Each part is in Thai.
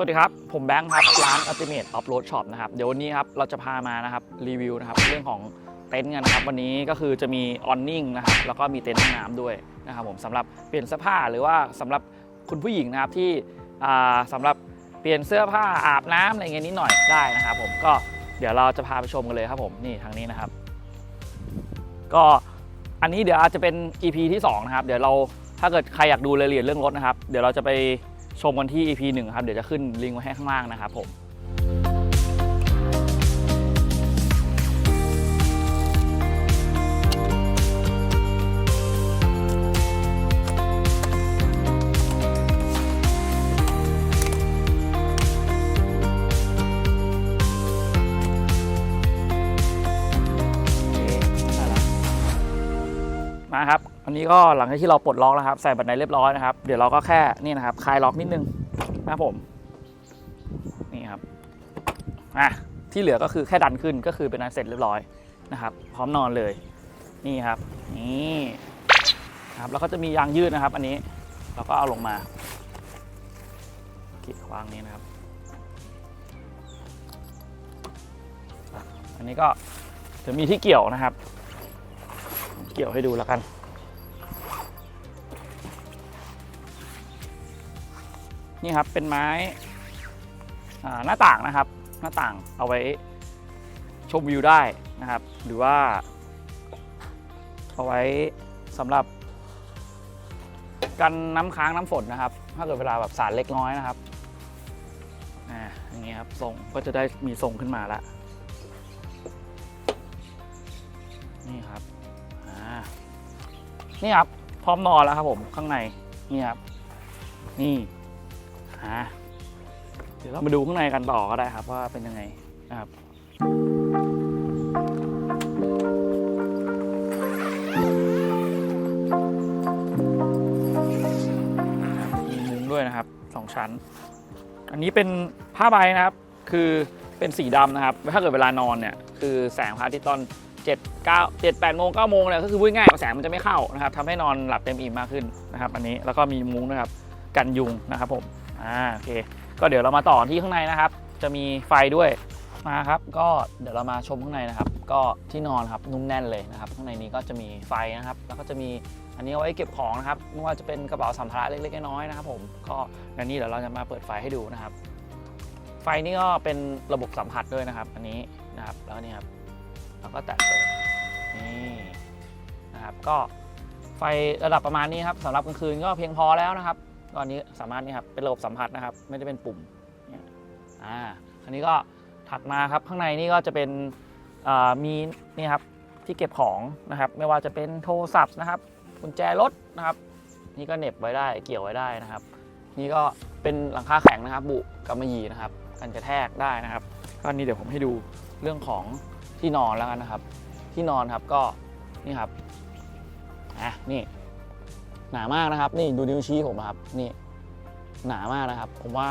สวัสดีครับ ผมแบงค์ครับ ร้าน Ultimate Offroad Shop นะครับ เดี๋ยววันนี้ครับ เราจะพามานะครับ รีวิวนะครับ เรื่องของเต็นท์กันนะครับ วันนี้ก็คือจะมีออนนิ่งนะครับ แล้วก็มีเต็นท์ห้องน้ำด้วยนะครับผมสำหรับเปลี่ยนเสื้อผ้าหรือว่าสำหรับคุณผู้หญิงนะครับที่อ่าสำหรับเปลี่ยนเสื้อผ้าอาบน้ำอะไรเงี้ยนิดหน่อยได้นะครับผมก็เดี๋ยวเราจะพาไปชมกันเลยครับผมนี่ทางนี้นะครับ ก็อันนี้เดี๋ยวอาจจะเป็น EP ที่สองนะครับเดี๋ยวเราถ้าเกิดใครอยากดูรายละเอียดเรื่องรถนะครับ เดี๋ยวเราจะไป ชมกันที่ EP หนึ่งครับ เดี๋ยวจะขึ้นลิงก์ไว้ให้ข้างล่างนะครับผมมาครับ อันนี้ก็หลังจากที่เราปลดล็อกแล้วครับ ใส่บัตรในเรียบร้อยนะครับ เดี๋ยวเราก็แค่นี่นะครับคลายล็อกนิดนึงนะผมนี่ครับอะที่เหลือก็คือแค่ดันขึ้นก็คือเป็นอันเสร็จเรียบร้อยนะครับ พร้อมนอนเลยนี่ครับนี่ครับแล้วก็จะมียางยืดนะครับ อันนี้เราก็เอาลงมากีดวางนี้นะครับ อันนี้ก็จะมีที่เกี่ยวนะครับ เกี่ยวให้ดูแล้วกัน นี่ครับเป็นไม้หน้าต่างนะครับ หน้าต่างเอาไว้ชมวิวได้นะครับ หรือว่า เอาไว้สำหรับกันน้ำค้างน้ำฝนนะครับ ถ้าเกิดเวลาแบบสารเล็กน้อยนะครับอ่าอย่างนี้ครับทรงก็จะได้มีทรงขึ้นมาแล้วนี่ครับอ่านี่ครับพร้อมนอนแล้วครับผมข้างในนี่ครับนี่ อ่าเดี๋ยวเรามาดูข้างในกันต่อก็ได้ครับว่าเป็นยังไงนะครับมีมุ้งด้วยนะครับสองชั้น อันนี้เป็นผ้าใบนะครับ คือเป็นสีดำนะครับ ถ้าเกิดเวลานอนเนี่ยคือแสงพระอาทิตย์ตอน7 9 7 8โมง9โมงเนี่ยก็คือพูดง่ายๆแสงมันจะไม่เข้านะครับทำให้นอนหลับเต็มอิ่มมากขึ้นนะครับ อันนี้แล้วก็มีมุ้งนะครับกันยุงนะครับผม อ่าโอเค ก็เดี๋ยวเรามาต่อที่ข้างในนะครับ จะมีไฟด้วยมาครับก็เดี๋ยวเรามาชมข้างในนะครับ ก็ที่นอนครับนุ่มแน่นเลยนะครับข้างในนี้ก็จะมีไฟนะครับ แล้วก็จะมีอันนี้เอาไว้เก็บของนะครับไม่ว่าจะเป็นกระเป๋าสัมภาระเล็กๆน้อยๆนะครับผมก็ในนี้เดี๋ยวเราจะมาเปิดไฟให้ดูนะครับ ไฟนี่ก็เป็นระบบสัมผัสด้วยนะครับ อันนี้นะครับแล้วนี่ครับเราก็แตะเปิดนี่นะครับก็ไฟระดับประมาณนี้ครับสำหรับกลางคืนก็เพียงพอแล้วนะครับ ตอนนี้สามารถนี่ครับเป็นระบบสัมผัสนะครับ ไม่ได้เป็นปุ่มนี่อ่าอันนี้ก็ถัดมาครับข้างในนี่ก็จะเป็นอ่ามีนี่ครับที่เก็บของนะครับ ไม่ว่าจะเป็นโทรศัพท์นะครับกุญแจรถนะครับ นี่ก็เหน็บไว้ได้เกี่ยวไว้ได้นะครับ นี่ก็เป็นหลังคาแข็งนะครับ บุกำมะยีนะครับกันกระแทกได้นะครับก็อันนี้เดี๋ยวผมให้ดูเรื่องของที่นอนแล้วกันนะครับ ที่นอนครับก็นี่ครับอะนี่ หนามากนะครับ นี่ดูนิ้วชี้ผมนะครับนี่หนามากนะครับ ผมว่า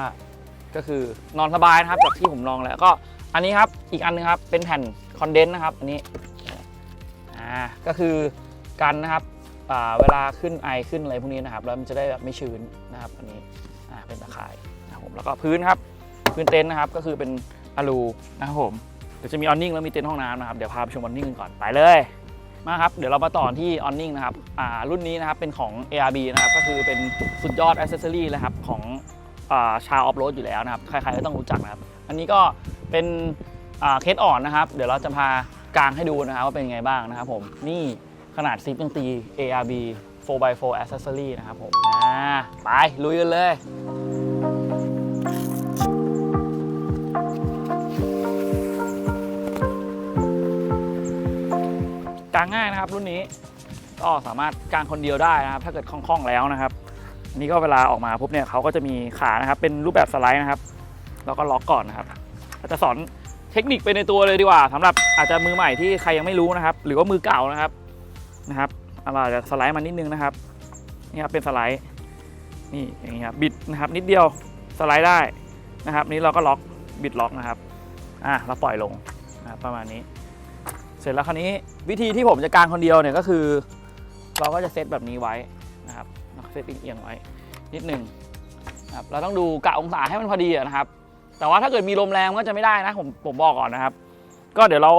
ก็คือนอนสบายนะครับจากที่ผมลองแล้วก็อันนี้ครับอีกอันนึงครับเป็นแผ่นคอนเดนส์นะครับ อันนี้อ่าก็คือกันนะครับอ่าเวลาขึ้นไอขึ้นอะไรพวกนี้นะครับแล้วมันจะได้แบบไม่ชื้นนะครับ อันนี้อ่าเป็นตะข่ายนะครับผมแล้วก็พื้นครับ พื้นเต็นท์นะครับก็คือเป็นอะลูนะครับผมเดี๋ยวจะมีออนนิ่งแล้วมีเต็นท์ห้องน้ำนะครับเดี๋ยวพาไปชมออนนิ่งกันก่อนไปเลย มาครับ เดี๋ยวเรามาต่อที่ออนนิ่งนะครับอ่ารุ่นนี้นะครับเป็นของ ARB นะครับก็คือเป็นสุดยอดอ c เซสซอรี่นะครับของอชาวออฟโรดอยู่แล้วนะครับ ใครๆก็ต้องรู้จักนะครับ อันนี้ก็เป็นเคสอ่อนนะครับ เดี๋ยวเราจะพากลางให้ดูนะครับว่าเป็นไงบ้างนะครับผมนี่ขนาดซิปยังตี ARB 4x4 accessory นะครับผมไปลุยกันเลย กางง่ายนะครับ รุ่นนี้ก็สามารถกางคนเดียวได้นะครับ ถ้าเกิดคล่องๆแล้วนะครับอันนี้ก็เวลาออกมาปุ๊บเนี่ยเขาก็จะมีขานะครับเป็นรูปแบบสไลด์นะครับ แล้วก็ล็อกก่อนนะครับอาจจะสอนเทคนิคไปในตัวเลยดีกว่าสำหรับอาจจะมือใหม่ที่ใครยังไม่รู้นะครับ หรือว่ามือเก่านะครับนะครับเราอาจจะสไลด์มานิดนึงนะครับนี่ครับเป็นสไลด์นี่อย่างนี้ครับบิดนะครับ นิดเดียวสไลด์ได้นะครับ นี้เราก็ล็อกบิดล็อกนะครับอะเราปล่อยลงนะครับประมาณนี้ ร็จแล้วคราวนี้วิธีที่ผมจะกางคนเดียวเนี่ยก็คือ เราก็จะเซตแบบนี้ไว้นะครับเซตเอียงไว้นิดหนึ่งนะครับเราต้องดูกะองศาให้มันพอดีนะครับ แต่ว่าถ้าเกิดมีลมแรงมันก็จะไม่ได้นะผมผมบอกก่อนนะครับ ก็เดี๋ยวเรา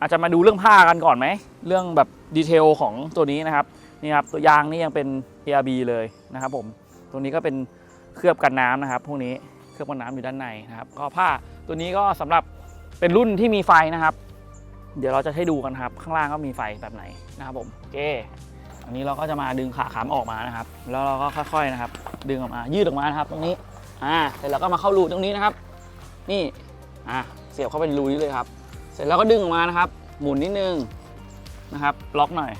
อาจจะมาดูเรื่องผ้ากันก่อนไหมเรื่องแบบดีเทลของตัวนี้นะครับนี่ครับตัวยางนี่ยังเป็น ARB เลยนะครับ ผมตัวนี้ก็เป็นเคลือบกันน้ำนะครับ พวกนี้เคลือบกันน้ำอยู่ด้านในนะครับ ก็ผ้าตัวนี้ก็สำหรับเป็นรุ่นที่มีไฟนะครับ เดี๋ยวเราจะให้ดูกันครับ ข้างล่างก็มีไฟแบบไหนนะครับผมโอเคอันนี้เราก็จะมาดึงขาขามออกมานะครับ แล้วเราก็ค่อยๆนะครับ ดึงออกมา ยืดออกมานะครับ ตรงนี้ อ่า เสร็จแล้วก็มาเข้ารูตรงนี้นะครับ นี่ อะเสียบเข้าไปในรูนี้เลยครับ เสร็จแล้วก็ดึงออกมานะครับ หมุนนิดนึงนะครับ ล็อกหน่อย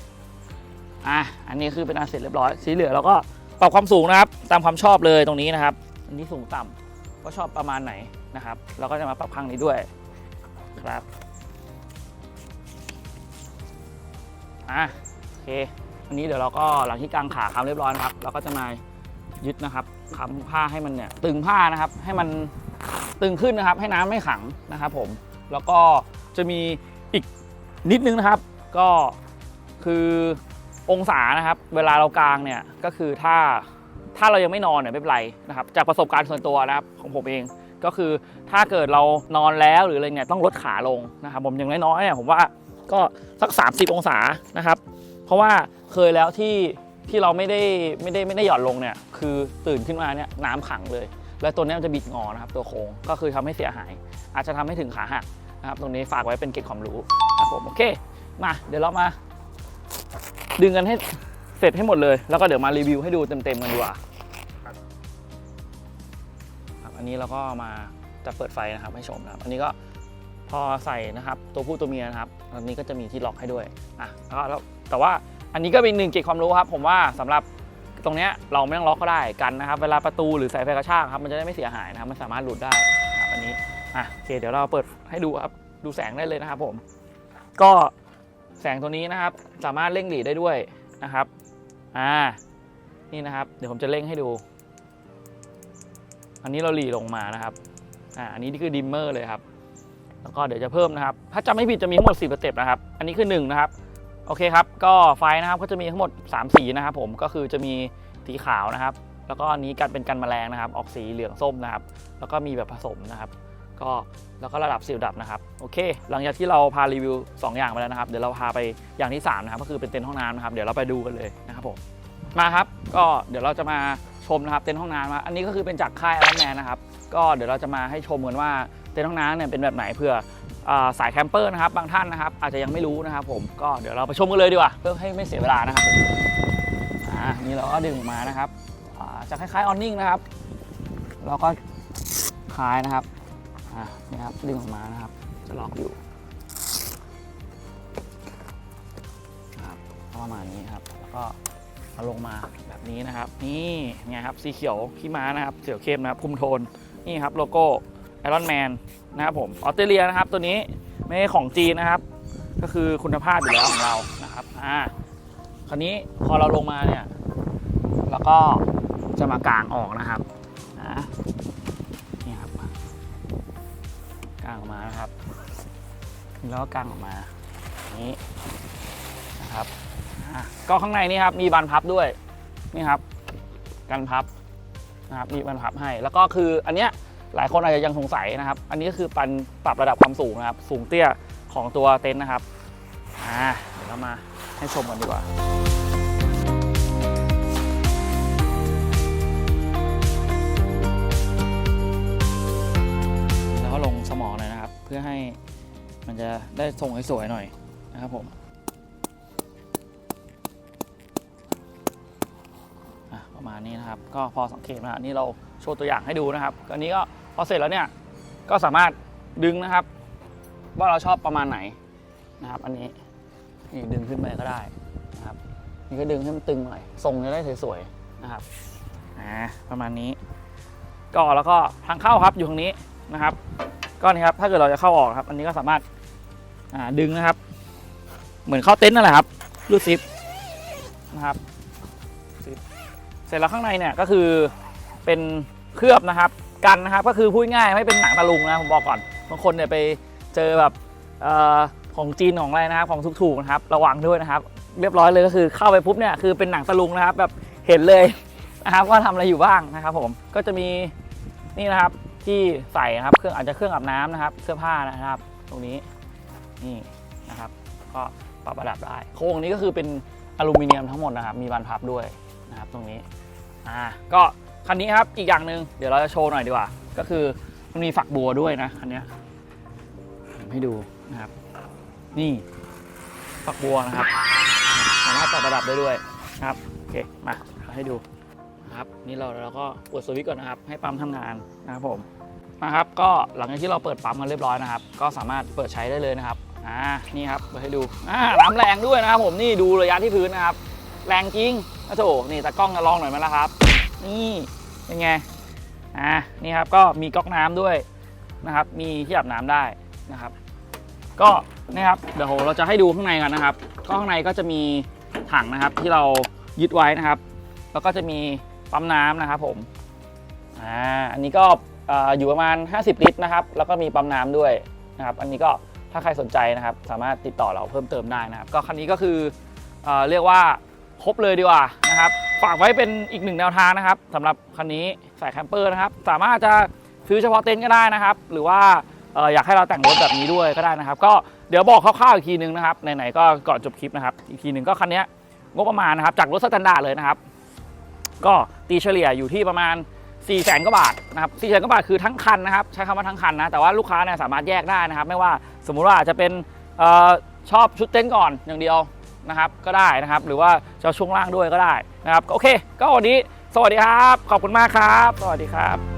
อะอันนี้คือเป็นอันเสร็จเรียบร้อย สีเหลืองเราก็ปรับความสูงนะครับ ตามความชอบเลยตรงนี้นะครับ อันนี้สูงต่ำก็ชอบประมาณไหนนะครับ เราก็จะมาปรับข้างนี้ด้วย ครับ อะโอเคอันนี้เดี๋ยวเราก็หลังที่กางขาค้ำเรียบร้อยนะครับ เราก็จะมายึดนะครับค้ำผ้าให้มันเนี่ยตึงผ้านะครับ ให้มันตึงขึ้นนะครับ ให้น้ำไม่ขังนะครับ ผม แล้วก็จะมีอีกนิดนึงนะครับ ก็คือองศานะครับ เวลาเรากางเนี่ยก็คือถ้าถ้าเรายังไม่นอนเนี่ยไม่เป็นไรนะครับ จากประสบการณ์ส่วนตัวนะครับของผมเองก็คือถ้าเกิดเรานอนแล้วหรืออะไรเงี้ยต้องลดขาลงนะครับ ผมอย่างน้อยๆเนี่ยผมว่า ก็สัก 30 องศานะครับ เพราะว่าเคยแล้วที่ที่เราไม่ได้ไม่ได้ไม่ได้หย่อนลงเนี่ยคือตื่นขึ้นมาเนี่ยน้ำขังเลย แล้วตัวนี้มันจะบิดงอนะครับตัวโค้งก็คือทำให้เสียหาย อาจจะทำให้ถึงขาหักนะครับตรงนี้ฝากไว้เป็นเกร็ดความรู้นะครับผมโอเคมาเดี๋ยวเรามา ดึงกันให้เสร็จให้หมดเลย แล้วก็เดี๋ยวมารีวิวให้ดูเต็มๆกันดีกว่าครับอันนี้เราก็มาจะเปิดไฟนะครับให้ชมนะครับ อันนี้ก็พอใส่นะครับ ตัวผู้ตัวเมียนะครับ อันนี้ก็จะมีที่ล็อกให้ด้วยอะแล้วก็แล้วแต่ว่าอันนี้ก็เป็นหนึ่งเกร็ดความรู้ครับผมว่าสำหรับตรงเนี้ยเราไม่ต้องล็อกก็ได้กันนะครับเวลาประตูหรือสายไฟกระชากครับมันจะได้ไม่เสียหายนะครับมันสามารถหลุดได้ครับอันนี้อะโอเคเดี๋ยวเราเปิดให้ดูครับดูแสงได้เลยนะครับผม ก็แสงตัวนี้นะครับ สามารถเร่งหลีได้ด้วยนะครับอ่านี่นะครับ เดี๋ยวผมจะเร่งให้ดู อันนี้เราหลีลงมานะครับอ่าอันนี้นี่คือดิมเมอร์เลยครับ แล้วก็เดี๋ยวจะเพิ่มนะครับ ถ้าจำไม่ผิดจะมีทั้งหมด10สเต็ปนะครับ อันนี้คือ 1 นะครับ โอเคครับ ก็ไฟนะครับก็จะมีทั้งหมด 3 สีนะครับผม ก็คือจะมีสีขาวนะครับ แล้วก็อันนี้กันเป็นกันแมลงนะครับ ออกสีเหลืองส้มนะครับ แล้วก็มีแบบผสมนะครับ ก็แล้วก็ระดับสิวดับนะครับ โอเค หลังจากที่เราพารีวิว 2 อย่างไปแล้วนะครับ เดี๋ยวเราพาไปอย่างที่ 3 นะครับ ก็คือเป็นเต็นท์ห้องน้ำนะครับ เดี๋ยวเราไปดูกันเลยนะครับผม มาครับ ก็เดี๋ยวเราจะมาชมนะครับเต็นท์ห้องน้ำนะอันนี้ก็คือเป็นจากค่ายอ r แมนนะครับ ก็เดี๋ยวเราจะมาให้ชมกันว่า ต็นท์ห้องน้ำเนี่ยเป็นแบบไหนเพื่ออาสายแคมเปอร์นะครับบางท่านนะครับ อาจจะยังไม่รู้นะครับ ผมก็เดี๋ยวเราไปชมกันเลยดีกว่าเพื่อให้ไม่เสียเวลานะครับอ่านี่เราก็ดึงออกมานะครับอ่าจะคล้ายๆออนนิ่งนะครับเราก็คลายนะครับอ่านี่ครับดึงออกมานะครับ จะล็อกอยู่ครับประมาณนี้ครับ แล้วก็เอาลงมาแบบนี้นะครับ นี่ไงครับสีเขียวขี้ม้านะครับเขียวเข้มนะครับคุมโทนนี่ครับโลโก้ รอนแมนนะครับผมออสเตรเลียนะครับ ตัวนี้ไม่ใช่ของจีนนะครับ ก็คือคุณภาพอยู่แล้วของเรานะครับอ่าคราวนี้พอเราลงมาเนี่ยแล้วก็จะมากางออกนะครับอ่านี่ครับกางออกมานะครับ แล้วก็กางออกมานี้นะครับอะก็ข้างในนี่ครับมีบานพับด้วยนี่ครับกันพับนะครับมีบานพับให้ แล้วก็คืออันเนี้ย หลายคนอาจจะยังสงสัยนะครับ อันนี้ก็คือปันปรับระดับความสูงนะครับ สูงเตี้ยของตัวเต็นท์นะครับอ่าเดี๋ยวเรามาให้ชมกันดีกว่าแล้วก็ลงสมองหน่อยนะครับ เพื่อให้มันจะได้ทรงสวยๆหน่อยนะครับผมอะประมาณนี้นะครับ ก็พอสังเกตนะอันนี่เราโชว์ตัวอย่างให้ดูนะครับอันนี้ก็ พอเสร็จแล้วเนี่ยก็สามารถดึงนะครับ ว่าเราชอบประมาณไหนนะครับ อันนี้นี่ดึงขึ้นไปก็ได้นะครับนี่ก็ดึงให้มันตึงหน่อยทรงจะได้สวยๆนะครับอ่าประมาณนี้ ก็แล้วก็ทางเข้าครับอยู่ตรงนี้นะครับ ก็นี่ครับถ้าเกิดเราจะเข้าออกครับ อันนี้ก็สามารถอ่าดึงนะครับ เหมือนเข้าเต็นท์นั่นแหละครับรูดซิปนะครับซิปเสร็จแล้วข้างในเนี่ยก็คือเป็นเคลือบนะครับ กันนะครับก็คือพูดง่ายไม่เป็นหนังตะลุงนะผมบอกก่อนบางคนเนี่ยไปเจอแบบออของจีนของอะไรนะครับของถูกๆนะครับระวังด้วยนะครับ เรียบร้อยเลยก็คือเข้าไปปุ๊บเนี่ยคือเป็นหนังตะลุงนะครับแบบเห็นเลยนะครับว่าทำอะไรอยู่บ้างนะครับ ผมก็จะมีนี่นะครับที่ใส่นะครับเครื่องอาจจะเครื่องอาบน้ำนะครับ เสื้อผ้านะครับ ตรงนี้นี่นะครับ ก็ปรับระดับได้โครงนี้ก็คือเป็นอลูมิเนียมทั้งหมดนะครับ มีบานพับด้วยนะครับ ตรงนี้อ่าก็ คันนี้ครับอีกอย่างหนึ่งเดี๋ยวเราจะโชว์หน่อยดีกว่า ก็คือมันมีฝักบัวด้วยนะคันนี้ให้ดูนะครับ นี่ฝักบัวนะครับ สามารถปรับระดับได้ด้วยนะครับโอเคมาเอาให้ดูนะครับนี่เราเราก็กดสวิตช์ก่อนนะครับ ให้ปั๊มทำงานนะครับผมนะครับ ก็หลังจากที่เราเปิดปั๊มกันเรียบร้อยนะครับ ก็สามารถเปิดใช้ได้เลยนะครับอ่านี่ครับเปิดให้ดูอ่าน้ำแรงด้วยนะครับ ผมนี่ดูระยะที่พื้นนะครับ แรงจริงโอ้โถนี่ตากล้องจะลองหน่อยไหมล่ะครับ นี่เป็นไงอ่านี่ครับก็มีก๊อกน้ำด้วยนะครับ มีที่อาบน้ำได้นะครับ ก็นะครับเดี๋ยวเราจะให้ดูข้างในกันนะครับ ก็ข้างในก็จะมีถังนะครับที่เรายึดไว้นะครับ แล้วก็จะมีปั๊มน้ำนะครับผมอ่าอันนี้ก็ออยู่ประมาณ 50 ลิตรนะครับ แล้วก็มีปั๊มน้ำด้วยนะครับ อันนี้ก็ถ้าใครสนใจนะครับ สามารถติดต่อเราเพิ่มเติมได้นะครับ ก็คันนี้ก็คือเอเรียกว่าครบเลยดีกว่า นะครับ ฝากไว้เป็นอีกหนึ่งแนวทางนะครับสำหรับคันนี้สายแคมเปอร์นะครับ สามารถจะซื้อเฉพาะเต็นท์ก็ได้นะครับ หรือว่าอยากให้เราแต่งรถแบบนี้ด้วยก็ได้นะครับ ก็เดี๋ยวบอกคร่าวๆอีกทีนึงนะครับไหนๆก็ก่อนจบคลิปนะครับ อีกทีหนึ่งก็คันนี้งบประมาณนะครับ จากรถสแตนดาร์ดเลยนะครับ ก็ตีเฉลี่ยอยู่ที่ประมาณ4 0 0แสนกว่าบาทนะครับ4 0 0แสนกว่าบาทคือทั้งคันนะครับ ใช้คำว่าทั้งคันนะ แต่ว่าลูกค้าเนี่ยสามารถแยกได้นะครับ ไม่ว่าสมมุติว่าอาจจะเป็นออชอบชุดเต็นท์ก่อนอย่างเดียว นะครับก็ได้นะครับ หรือว่าจะเอาช่วงล่างด้วยก็ได้นะครับโอเค ก็วันนี้สวัสดีครับ ขอบคุณมากครับ สวัสดีครับ